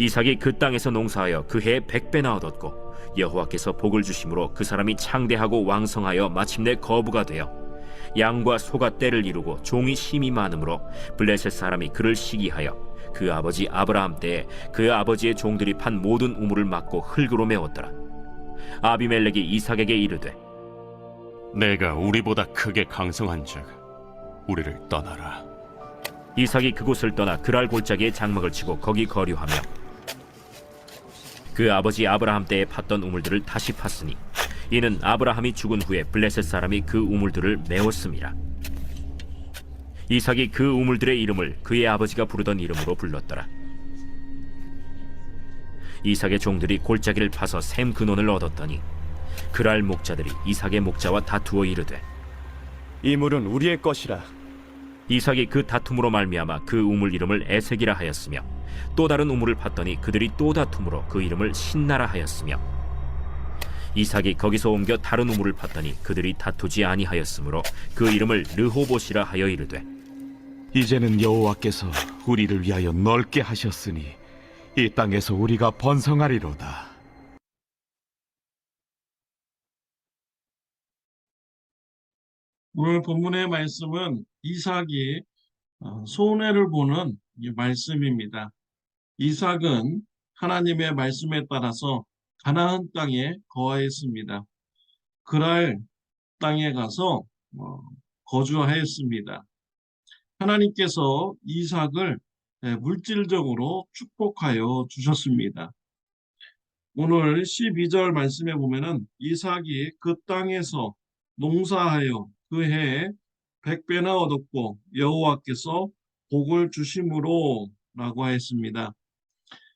이삭이 그 땅에서 농사하여 그 해에 백배나 얻었고 여호와께서 복을 주심으로 그 사람이 창대하고 왕성하여 마침내 거부가 되어 양과 소가 때를 이루고 종이 심이 많으므로 블레셋 사람이 그를 시기하여 그 아버지 아브라함 때에 그 아버지의 종들이 판 모든 우물을 막고 흙으로 메웠더라 아비멜렉이 이삭에게 이르되 내가 우리보다 크게 강성한즉 우리를 떠나라. 이삭이 그곳을 떠나 그랄 골짜기에 장막을 치고 거기 거류하며 그 아버지 아브라함 때에 팠던 우물들을 다시 팠으니 이는 아브라함이 죽은 후에 블레셋 사람이 그 우물들을 메웠습니다. 이삭이 그 우물들의 이름을 그의 아버지가 부르던 이름으로 불렀더라. 이삭의 종들이 골짜기를 파서 샘 근원을 얻었더니 그랄 목자들이 이삭의 목자와 다투어 이르되 이 물은 우리의 것이라 이삭이 그 다툼으로 말미암아 그 우물 이름을 에색이라 하였으며 또 다른 우물을 팠더니 그들이 또 다툼으로 그 이름을 신나라 하였으며 이삭이 거기서 옮겨 다른 우물을 팠더니 그들이 다투지 아니하였으므로 그 이름을 르호봇이라 하여 이르되 이제는 여호와께서 우리를 위하여 넓게 하셨으니 이 땅에서 우리가 번성하리로다. 오늘 본문의 말씀은 이삭이 어, 손해를 보는 이 말씀입니다. 이삭은 하나님의 말씀에 따라서 가나안 땅에 거하였습니다. 그랄 땅에 가서 어, 거주하였습니다. 하나님께서 이삭을 예, 물질적으로 축복하여 주셨습니다. 오늘 12절 말씀에 보면은 이삭이 그 땅에서 농사하여 그 해에 백배나 얻었고 여호와께서 복을 주심으로 라고 하였습니다.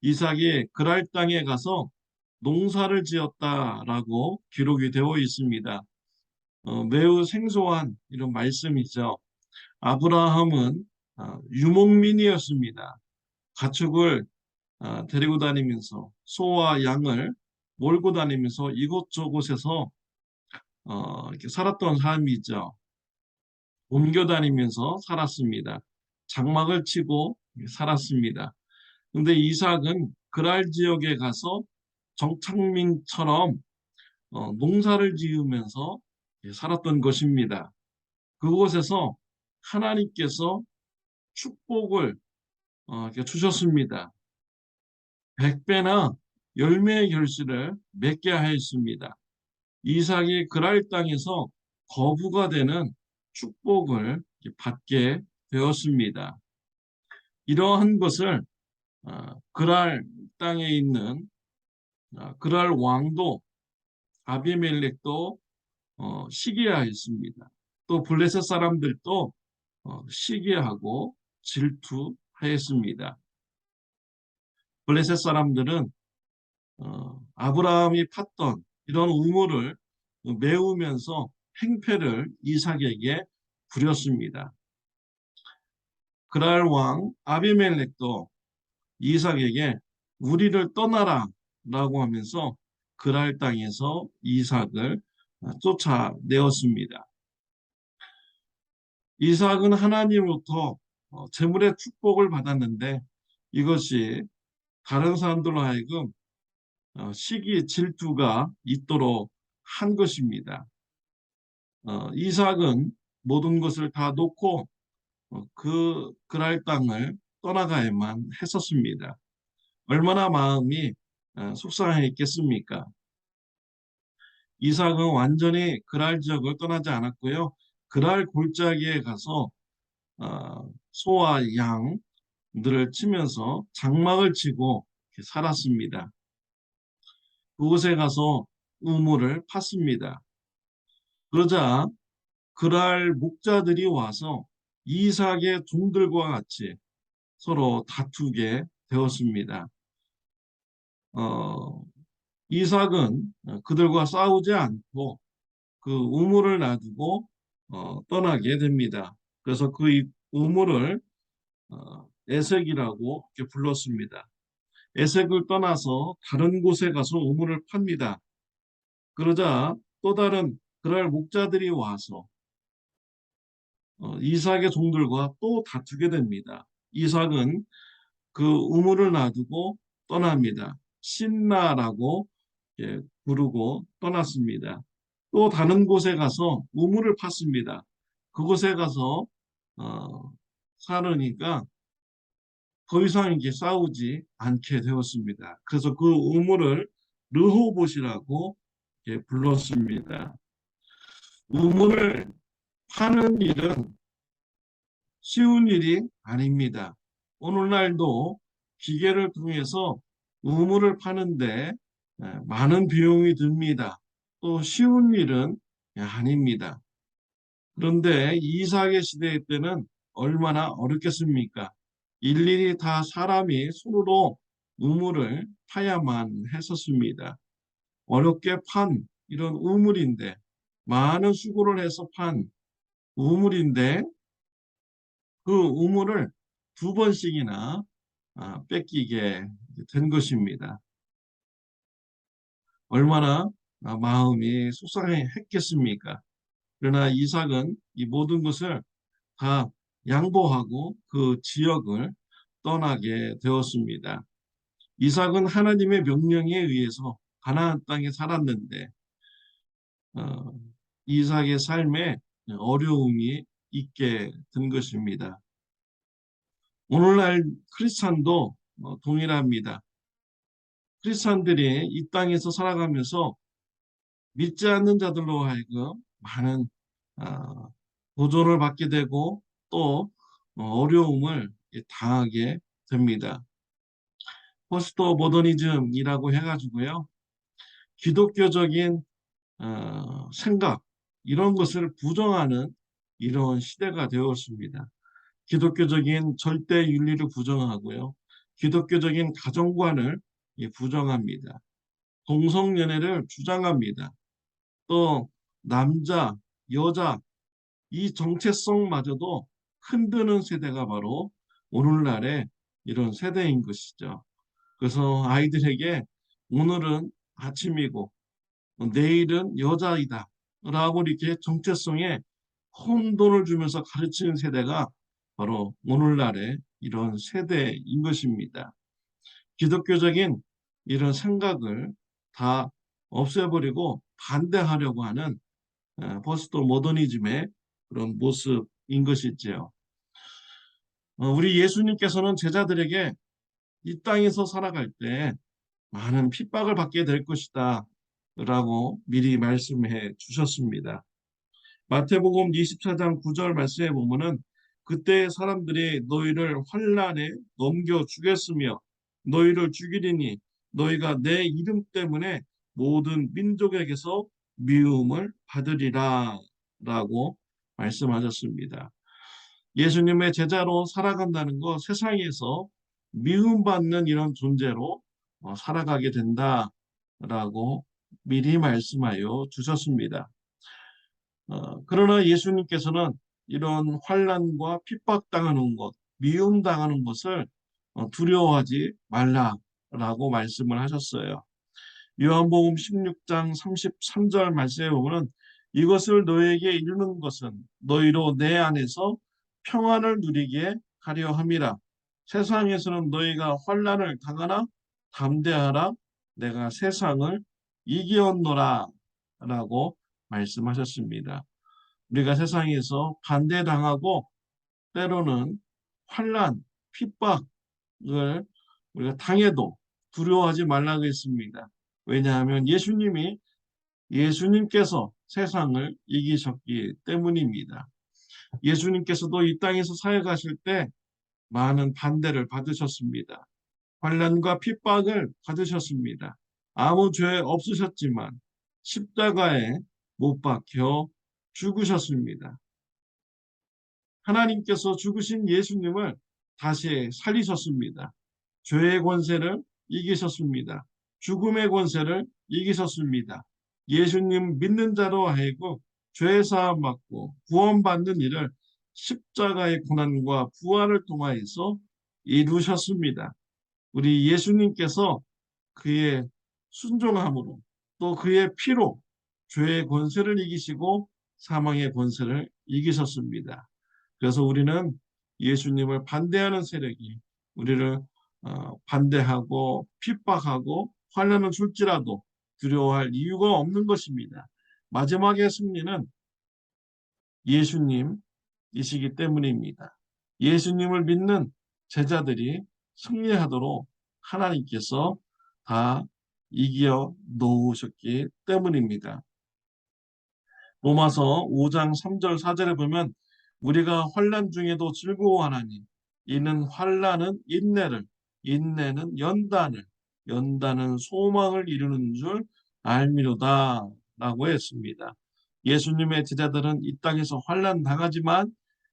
이삭이 그랄 땅에 가서 농사를 지었다라고 기록이 되어 있습니다. 어, 매우 생소한 이런 말씀이죠. 아브라함은 어, 유목민이었습니다. 가축을 어, 데리고 다니면서 소와 양을 몰고 다니면서 이곳저곳에서 어, 이렇게 살았던 사람이죠. 옮겨 다니면서 살았습니다. 장막을 치고 살았습니다. 근데 이삭은 그랄 지역에 가서 정착민처럼 어, 농사를 지으면서 살았던 것입니다. 그곳에서 하나님께서 축복을 어, 주셨습니다. 백배나 열매의 결실을 맺게 하였습니다. 이삭이 그랄 땅에서 거부가 되는 축복을 받게 되었습니다. 이러한 것을 어, 그랄 땅에 있는 어, 그랄 왕도 아비멜렉도 어, 시기하였습니다. 또 블레셋 사람들도 시기하고 질투하였습니다. 블레셋 사람들은 아브라함이 팠던 이런 우물을 메우면서 행패를 이삭에게 부렸습니다. 그랄 왕 아비멜렉도 이삭에게 우리를 떠나라 라고 하면서 그랄 땅에서 이삭을 쫓아내었습니다. 이삭은 하나님으로부터 어, 재물의 축복을 받았는데 이것이 다른 사람들로 하여금 어, 시기 질투가 있도록 한 것입니다. 어, 이삭은 모든 것을 다 놓고 그 그랄 땅을 떠나가야만 했었습니다. 얼마나 마음이 속상했겠습니까? 이삭은 완전히 그랄 지역을 떠나지 않았고요. 그랄 골짜기에 가서 어, 소와 양들을 치면서 장막을 치고 살았습니다. 그곳에 가서 우물을 팠습니다. 그러자 그랄 목자들이 와서 이삭의 종들과 같이 서로 다투게 되었습니다. 어, 이삭은 그들과 싸우지 않고 그 우물을 놔두고 어, 떠나게 됩니다. 그래서 그 우물을 어, 에색이라고 이렇게 불렀습니다. 에색을 떠나서 다른 곳에 가서 우물을 팝니다. 그러자 또 다른 그럴 목자들이 와서 어, 이삭의 종들과 또 다투게 됩니다. 이삭은 그 우물을 놔두고 떠납니다. 신나라고 예, 부르고 떠났습니다. 또 다른 곳에 가서 우물을 팠습니다. 그곳에 가서 어, 살으니까 더 이상 이제 싸우지 않게 되었습니다. 그래서 그 우물을 르호봇이라고 예, 불렀습니다. 우물을 파는 일은 쉬운 일이 아닙니다. 오늘날도 기계를 통해서 우물을 파는데 예, 많은 비용이 듭니다. 또 쉬운 일은 아닙니다. 그런데 이삭의 시대 때는 얼마나 어렵겠습니까? 일일이 다 사람이 손으로 우물을 파야만 했었습니다. 어렵게 판 이런 우물인데 많은 수고를 해서 판 우물인데 그 우물을 두 번씩이나 아, 뺏기게 된 것입니다. 얼마나 아, 마음이 속상했겠습니까? 그러나 이삭은 이 모든 것을 다 양보하고 그 지역을 떠나게 되었습니다. 이삭은 하나님의 명령에 의해서 가나안 땅에 살았는데 어, 이삭의 삶에 어려움이 있게 된 것입니다. 오늘날 크리스찬도 어, 동일합니다. 크리스찬들이 이 땅에서 살아가면서 믿지 않는 자들로 하여금 많은 어, 도전을 받게 되고 또 어, 어려움을 당하게 됩니다. 포스트 모더니즘이라고 해가지고요. 기독교적인 어, 생각 이런 것을 부정하는 이런 시대가 되었습니다. 기독교적인 절대 윤리를 부정하고요. 기독교적인 가정관을 예, 부정합니다. 동성연애를 주장합니다. 또 남자, 여자 이 정체성마저도 흔드는 세대가 바로 오늘날의 이런 세대인 것이죠. 그래서 아이들에게 오늘은 아침이고 내일은 여자이다 라고 이렇게 정체성에 혼돈을 주면서 가르치는 세대가 바로 오늘날의 이런 세대인 것입니다. 기독교적인 이런 생각을 다 없애버리고 반대하려고 하는 포스트 모더니즘의 그런 모습인 것이지요. 어, 우리 예수님께서는 제자들에게 이 땅에서 살아갈 때 많은 핍박을 받게 될 것이다 라고 미리 말씀해 주셨습니다. 마태복음 24장 9절 말씀에 보면은 그때 사람들이 너희를 환란에 넘겨 주겠으며 너희를 죽이리니 너희가 내 이름 때문에 모든 민족에게서 미움을 받으리라 라고 말씀하셨습니다. 예수님의 제자로 살아간다는 것 세상에서 미움받는 이런 존재로 어, 살아가게 된다라고 미리 말씀하여 주셨습니다. 어, 그러나 예수님께서는 이런 환란과 핍박당하는 것, 미움당하는 것을 어, 두려워하지 말라라고 말씀을 하셨어요. 요한복음 16장 33절 말씀에 보면 이것을 너에게 이르는 것은 너희로 내 안에서 평안을 누리게 하려 함이라. 세상에서는 너희가 환란을 당하나 담대하라. 내가 세상을 이기었노라. 라고 말씀하셨습니다. 우리가 세상에서 반대당하고 때로는 환란, 핍박을 우리가 당해도 두려워하지 말라고 했습니다. 왜냐하면 예수님이 예수님께서 세상을 이기셨기 때문입니다. 예수님께서도 이 땅에서 사역하실 때 많은 반대를 받으셨습니다. 환란과 핍박을 받으셨습니다. 아무 죄 없으셨지만 십자가에 못 박혀 죽으셨습니다. 하나님께서 죽으신 예수님을 다시 살리셨습니다. 죄의 권세를 이기셨습니다. 죽음의 권세를 이기셨습니다. 예수님 믿는 자로 하여금 죄 사함 받고 구원받는 일을 십자가의 고난과 부활을 통하여서 이루셨습니다. 우리 예수님께서 그의 순종함으로 또 그의 피로 죄의 권세를 이기시고 사망의 권세를 이기셨습니다. 그래서 우리는 예수님을 반대하는 세력이 우리를 어, 반대하고 핍박하고 환란을 줄지라도 두려워할 이유가 없는 것입니다. 마지막의 승리는 예수님이시기 때문입니다. 예수님을 믿는 제자들이 승리하도록 하나님께서 다 이겨 놓으셨기 때문입니다. 로마서 5장 3절 4절에 보면 우리가 환란 중에도 즐거워하나니 이는 환란은 인내를 인내는 연단을 연단은 소망을 이루는 줄 알미로다 라고 했습니다. 예수님의 제자들은 이 땅에서 환란 당하지만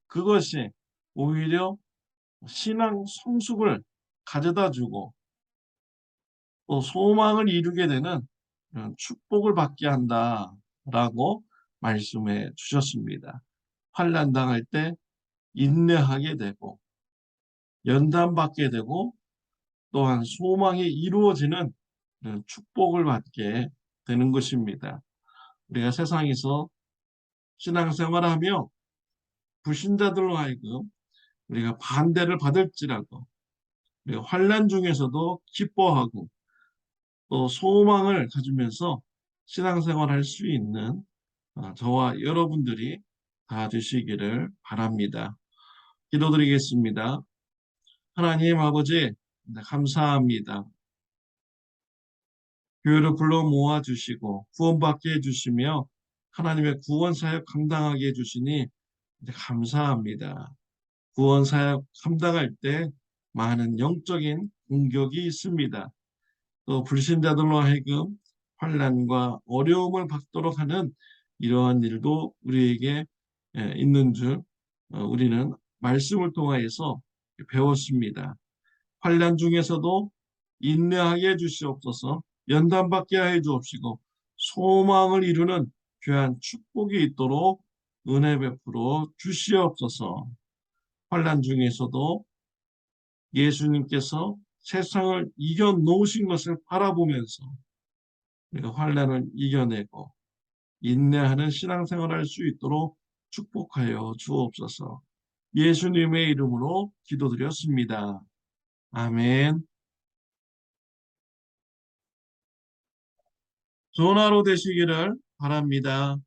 그것이 오히려 신앙 성숙을 가져다 주고 또 소망을 이루게 되는 축복을 받게 한다라고 말씀해 주셨습니다. 환란 당할 때 인내하게 되고 연단 받게 되고 또한 소망이 이루어지는 축복을 받게 되는 것입니다. 우리가 세상에서 신앙생활하며 불신자들로 하여금 우리가 반대를 받을지라도 우리가 환란 중에서도 기뻐하고 또 소망을 가지면서 신앙생활 할 수 있는 어, 저와 여러분들이 다 되시기를 바랍니다. 기도드리겠습니다. 하나님 아버지 네, 감사합니다. 교회를 불러 모아 주시고 구원받게 해주시며 하나님의 구원 사역 감당하게 해주시니 네, 감사합니다. 구원 사역 감당할 때 많은 영적인 공격이 있습니다. 또 불신자들로 하여금 환란과 어려움을 받도록 하는 이러한 일도 우리에게 예, 있는 줄 어, 우리는 말씀을 통하여서 배웠습니다. 환란 중에서도 인내하게 해주시옵소서 연단받게 해 주옵시고 소망을 이루는 귀한 축복이 있도록 은혜 베풀어 주시옵소서 환란 중에서도 예수님께서 세상을 이겨 놓으신 것을 바라보면서 우리가 환란을 이겨내고 인내하는 신앙생활을 할수 있도록 축복하여 주옵소서. 예수님의 이름으로 기도드렸습니다. 아멘. 하루 되시기를 바랍니다.